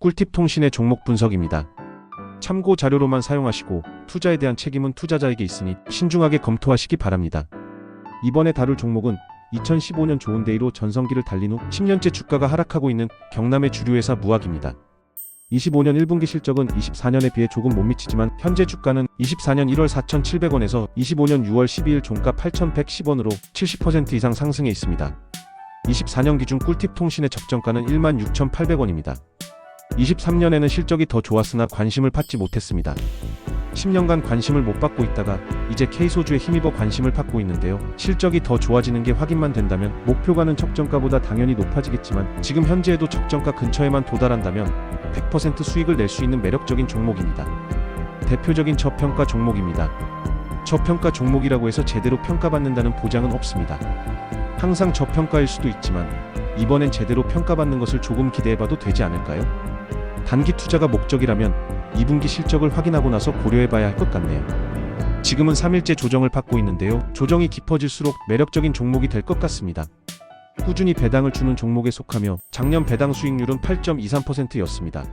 꿀팁 통신의 종목 분석입니다. 참고 자료로만 사용하시고 투자에 대한 책임은 투자자에게 있으니 신중하게 검토하시기 바랍니다. 이번에 다룰 종목은 2015년 좋은 데이로 전성기를 달린 후 10년째 주가가 하락하고 있는 경남의 주류회사 무학입니다. 25년 1분기 실적은 24년에 비해 조금 못 미치지만 현재 주가는 24년 1월 4,700원에서 25년 6월 12일 종가 8,110원으로 70% 이상 상승해 있습니다. 24년 기준 꿀팁 통신의 적정가는 16,800원입니다. 23년에는 실적이 더 좋았으나 관심을 받지 못했습니다. 10년간 관심을 못 받고 있다가 이제 K소주에 힘입어 관심을 받고 있는데요. 실적이 더 좋아지는 게 확인만 된다면 목표가는 적정가보다 당연히 높아지겠지만 지금 현재에도 적정가 근처에만 도달한다면 100% 수익을 낼 수 있는 매력적인 종목입니다. 대표적인 저평가 종목입니다. 저평가 종목이라고 해서 제대로 평가받는다는 보장은 없습니다. 항상 저평가일 수도 있지만 이번엔 제대로 평가받는 것을 조금 기대해봐도 되지 않을까요? 단기 투자가 목적이라면 2분기 실적을 확인하고 나서 고려해봐야 할 것 같네요. 지금은 3일째 조정을 받고 있는데요. 조정이 깊어질수록 매력적인 종목이 될 것 같습니다. 꾸준히 배당을 주는 종목에 속하며 작년 배당 수익률은 8.23%였습니다.